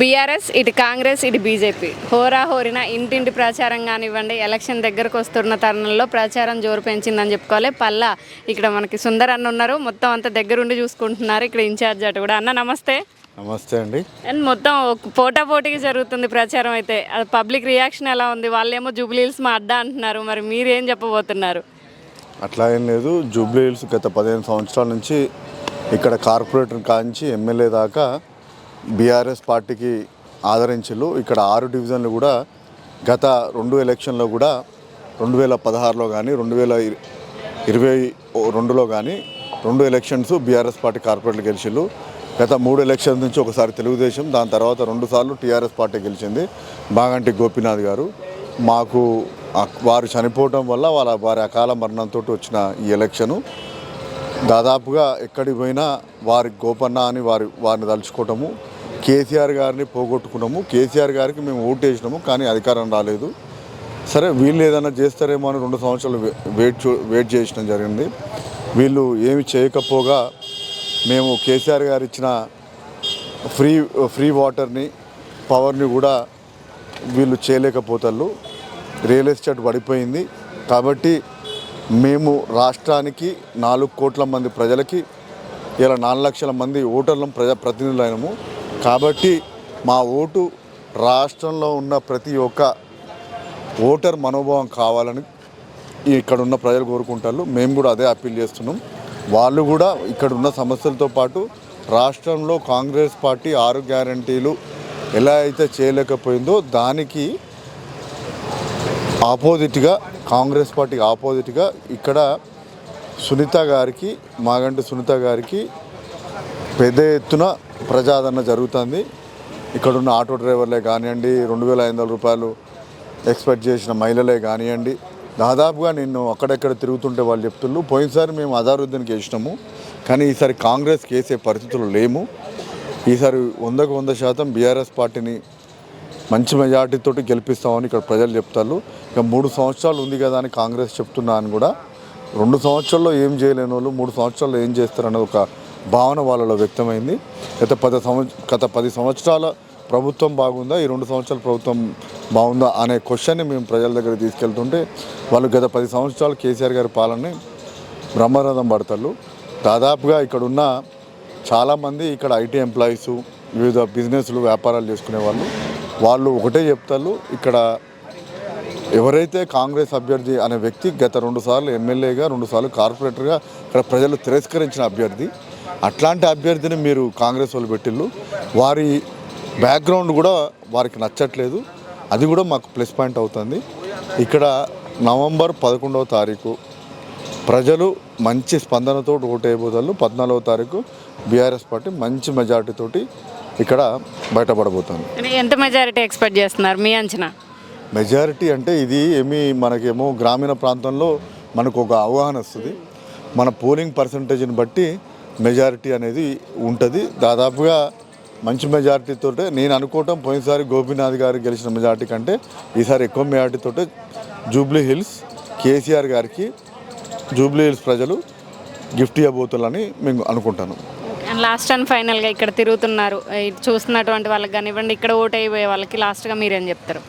BRS ఇటు కాంగ్రెస్ ఇటు BJP. హోరా హోరిన ఇంటింటి ప్రచారం కానివ్వండి ఎలక్షన్ దగ్గరకు వస్తున్న తరుణంలో ప్రచారం జోరు పెంచిందని చెప్పుకోవాలి. పల్లా ఇక్కడ మనకి సుందర్ అన్న ఉన్నారు. మొత్తం అంతా దగ్గరుండి చూసుకుంటున్నారు. ఇక్కడ ఇన్ఛార్జ్ అటు కూడా. అన్న నమస్తే. నమస్తే అండి. అండ్ మొత్తం పోటా పోటీకి జరుగుతుంది ప్రచారం అయితే. పబ్లిక్ రియాక్షన్ ఎలా ఉంది? వాళ్ళేమో జూబ్లీహిల్స్ మా అడ్డా అంటున్నారు. మరి మీరేం చెప్పబోతున్నారు? అట్లా ఏం లేదు. జూబ్లీ హిల్స్ గత పదిహేను సంవత్సరాల నుంచి ఇక్కడ కార్పొరేటర్ కాంచి ఎమ్మెల్యే దాకా బీఆర్ఎస్ పార్టీకి ఆదరించలు. ఇక్కడ ఆరు డివిజన్లు కూడా గత రెండు ఎలక్షన్లో కూడా రెండు వేల పదహారులో కానీ రెండు వేల ఇరవై ఓ- రెండులో కానీ రెండు ఎలక్షన్స్ బీఆర్ఎస్ పార్టీ కార్పొరేట్లు గెలిచిళ్ళు. గత మూడు ఎలక్షన్స్ నుంచి ఒకసారి తెలుగుదేశం దాని తర్వాత రెండు సార్లు టీఆర్ఎస్ పార్టీ గెలిచింది బాగంటి గోపీనాథ్ గారు. మాకు వారు చనిపోవటం వల్ల వాళ్ళ వారి అకాల మరణంతో వచ్చిన ఈ ఎలక్షను. దాదాపుగా ఎక్కడికి పోయినా వారి గోపన్న అని వారి వారిని తలుచుకోవటము. కేసీఆర్ గారిని పోగొట్టుకున్నాము. కేసీఆర్ గారికి మేము ఓటు వేసినాము కానీ అధికారం రాలేదు. సరే వీళ్ళు ఏదైనా చేస్తారేమో అని రెండు సంవత్సరాలు వెయిట్ చూ వెయిట్ చేయడం జరిగింది. వీళ్ళు ఏమి చేయకపోగా మేము కేసీఆర్ గారు ఇచ్చిన ఫ్రీ ఫ్రీ వాటర్ని పవర్ని కూడా వీళ్ళు చేయలేకపోతారు రియల్ ఎస్టేట్ పడిపోయింది. కాబట్టి మేము రాష్ట్రానికి నాలుగు కోట్ల మంది ప్రజలకి ఇలా నాలుగు లక్షల మంది ఓటర్లను ప్రజా ప్రతినిధులైనము. కాబట్టి మా ఓటు రాష్ట్రంలో ఉన్న ప్రతి ఒక్క ఓటర్ మనోభావం కావాలని ఇక్కడ ఉన్న ప్రజలు కోరుకుంటారు. మేము కూడా అదే అప్పీల్ చేస్తున్నాం. వాళ్ళు కూడా ఇక్కడ ఉన్న సమస్యలతో పాటు రాష్ట్రంలో కాంగ్రెస్ పార్టీ ఆరు గ్యారంటీలు ఎలా అయితే చేయలేకపోయిందో దానికి ఆపోజిట్గా కాంగ్రెస్ పార్టీ ఆపోజిట్గా ఇక్కడ సునీత గారికి మాగంటి సునీత గారికి పెద్ద ఎత్తున ప్రజాదరణ జరుగుతుంది. ఇక్కడ ఉన్న ఆటో డ్రైవర్లే కానివ్వండి రెండు వేల ఐదు వందల రూపాయలు ఎక్స్పెక్ట్ చేసిన మహిళలే కానివ్వండి దాదాపుగా నేను అక్కడెక్కడ తిరుగుతుంటే వాళ్ళు చెప్తున్నారు. పోయినసారి మేము అజారుద్దీన్కి వేసినాము కానీ ఈసారి కాంగ్రెస్ వేసే పరిస్థితులు లేము. ఈసారి వందకు వంద శాతం బీఆర్ఎస్ పార్టీని మంచి మెజార్టీతో గెలిపిస్తామని ఇక్కడ ప్రజలు చెప్తారు. ఇక మూడు సంవత్సరాలు ఉంది కదా అని కాంగ్రెస్ చెప్తున్నా అని కూడా రెండు సంవత్సరాల్లో ఏం చేయలేని వాళ్ళు మూడు సంవత్సరాల్లో ఏం చేస్తారన్నది ఒక భావన వాళ్ళలో వ్యక్తమైంది. గత పది సంవత్స గత పది సంవత్సరాల ప్రభుత్వం బాగుందా? ఈ రెండు సంవత్సరాల ప్రభుత్వం బాగుందా అనే క్వశ్చన్ని మేము ప్రజల దగ్గర తీసుకెళ్తుంటే వాళ్ళు గత పది సంవత్సరాలు కేసీఆర్ గారి పాలనని బ్రహ్మరథం పడతారు దాదాపుగా ఇక్కడ ఉన్న చాలామంది ఇక్కడ ఐటీ ఎంప్లాయీస్ వివిధ బిజినెస్లు వ్యాపారాలు చేసుకునే వాళ్ళు వాళ్ళు ఒకటే చెప్తారు ఇక్కడ ఎవరైతే కాంగ్రెస్ అభ్యర్థి అనే వ్యక్తి గత రెండు సార్లు ఎమ్మెల్యేగా రెండు సార్లు కార్పొరేటర్గా ఇక్కడ ప్రజలు తిరస్కరించిన అభ్యర్థి అట్లాంటి అభ్యర్థిని మీరు కాంగ్రెస్ వాళ్ళు పెట్టిళ్ళు. వారి బ్యాక్గ్రౌండ్ కూడా వారికి నచ్చట్లేదు. అది కూడా మాకు ప్లస్ పాయింట్ అవుతుంది. ఇక్కడ నవంబర్ పదకొండవ తారీఖు ప్రజలు మంచి స్పందనతో ఓటు వేయబోతారు పద్నాలుగవ తారీఖు బీఆర్ఎస్ పార్టీ మంచి మెజార్టీతోటి ఇక్కడ బయటపడబోతుంది. ఎంత మెజారిటీ ఎక్స్పెక్ట్ చేస్తున్నారు మీ అంచనా? మెజారిటీ అంటే ఇది ఏమి మనకేమో గ్రామీణ ప్రాంతంలో మనకు ఒక అవగాహన వస్తుంది. మన పోలింగ్ పర్సంటేజ్ని బట్టి మెజారిటీ అనేది ఉంటుంది. దాదాపుగా మంచి మెజారిటీతో నేను అనుకోవటం పోయినసారి గోపీనాథ్ గారు గెలిచిన మెజారిటీ కంటే ఈసారి ఎక్కువ మెజారిటీతో జూబ్లీ హిల్స్ కేసీఆర్ గారికి జూబ్లీ హిల్స్ ప్రజలు గిఫ్ట్ ఇవ్వబోతులని మేము అనుకుంటాను. అండ్ లాస్ట్ అండ్ ఫైనల్గా ఇక్కడ తిరుగుతున్నారు. చూస్తున్నటువంటి వాళ్ళకి కానివ్వండి ఇక్కడ ఓటు అయిపోయే వాళ్ళకి లాస్ట్గా మీరేం చెప్తారు?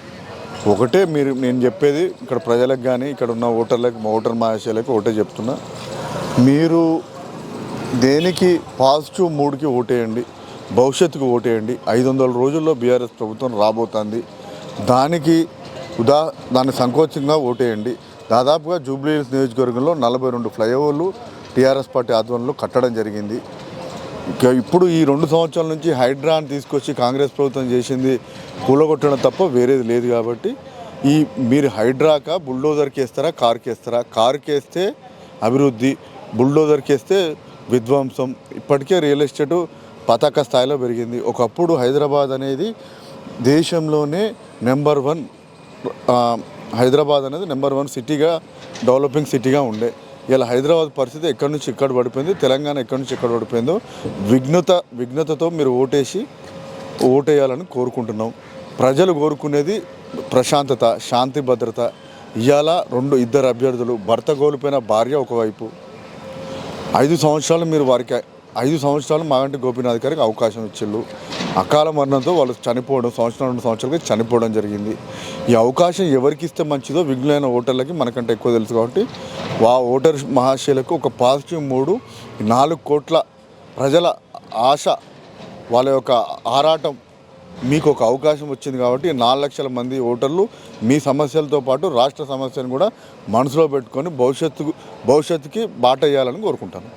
ఒకటే మీరు నేను చెప్పేది ఇక్కడ ప్రజలకు కానీ ఇక్కడ ఉన్న ఓటర్లకు ఓటర్ మహాశయులకు ఒకటే చెప్తున్నా. మీరు దేనికి పాజిటివ్ మూడ్కి ఓటేయండి భవిష్యత్తుకు ఓటేయండి. ఐదు వందల రోజుల్లో బీఆర్ఎస్ ప్రభుత్వం రాబోతుంది. దానికి ఉదా దాన్ని సంకోచంగా ఓటేయండి. దాదాపుగా జూబ్లీహిల్స్ నియోజకవర్గంలో నలభై రెండు ఫ్లైఓవర్లు టీఆర్ఎస్ పార్టీ ఆధ్వర్యంలో కట్టడం జరిగింది. ఇప్పుడు ఈ రెండు సంవత్సరాల నుంచి హైడ్రాన్ తీసుకొచ్చి కాంగ్రెస్ ప్రభుత్వం చేసింది కూలగొట్టడం తప్ప వేరేది లేదు కాబట్టి ఈ మీరు హైడ్రాక బుల్డోజర్కి వేస్తారా కార్కి వేస్తారా కార్కి వేస్తే అభివృద్ధి బుల్డోజర్కి వేస్తే విధ్వంసం. ఇప్పటికే రియల్ ఎస్టేటు పతాక స్థాయిలో పెరిగింది. ఒకప్పుడు హైదరాబాద్ అనేది దేశంలోనే నెంబర్ వన్ హైదరాబాద్ అనేది నెంబర్ వన్ సిటీగా డెవలపింగ్ సిటీగా ఉండే. ఇలా హైదరాబాద్ పరిస్థితి ఎక్కడి నుంచి ఎక్కడ పడిపోయింది? తెలంగాణ ఎక్కడి నుంచి ఎక్కడ పడిపోయిందో విఘ్నత విఘ్నతతో మీరు ఓటేసి ఓటేయాలని కోరుకుంటున్నాం. ప్రజలు కోరుకునేది ప్రశాంతత శాంతి భద్రత. ఇవాళ రెండు ఇద్దరు అభ్యర్థులు భర్త కోల్పోయిన భార్య ఒకవైపు ఐదు సంవత్సరాలు మీరు వారికి ఐదు సంవత్సరాలు మాగంటి గోపీనాథ్ గారికి అవకాశం ఇచ్చిళ్ళు. అకాల మరణంతో వాళ్ళు చనిపోవడం సంవత్సరం రెండు సంవత్సరాలకి చనిపోవడం జరిగింది. ఈ అవకాశం ఎవరికి ఇస్తే మంచిదో విఘ్నులైన ఓటర్లకి మనకంటే ఎక్కువ తెలుసు కాబట్టి వా ఓటర్ మహాశయులకు ఒక పాజిటివ్ మూడు నాలుగు కోట్ల ప్రజల ఆశ వాళ్ళ యొక్క ఆరాటం మీకు ఒక అవకాశం వచ్చింది కాబట్టి నాలుగు లక్షల మంది ఓటర్లు మీ సమస్యలతో పాటు రాష్ట్ర సమస్యను కూడా మనసులో పెట్టుకొని భవిష్యత్తు భవిష్యత్తుకి బాట వేయాలని కోరుకుంటాను.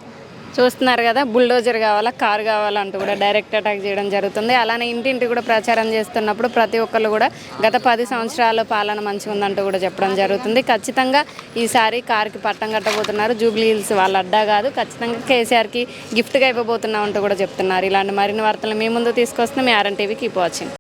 చూస్తున్నారు కదా బుల్డోజర్ కావాలా కార్ కావాలంటూ కూడా డైరెక్ట్ అటాక్ చేయడం జరుగుతుంది. అలానే ఇంటింటి కూడా ప్రచారం చేస్తున్నప్పుడు ప్రతి ఒక్కళ్ళు కూడా గత పది సంవత్సరాల పాలన మంచిగా ఉందంటూ కూడా చెప్పడం జరుగుతుంది. ఖచ్చితంగా ఈసారి కార్కి పట్టం కట్టబోతున్నారు. జూబ్లీ హిల్స్ వాళ్ళ అడ్డా కాదు. ఖచ్చితంగా కేసీఆర్కి గిఫ్ట్గా ఇవ్వబోతున్నాం అంటూ కూడా చెప్తున్నారు. ఇలాంటి మరిన్ని వార్తలు మీ ముందు తీసుకొస్తున్నాం. మీ ఆర్ఎన్ టీవీ కీప్ వాచింగ్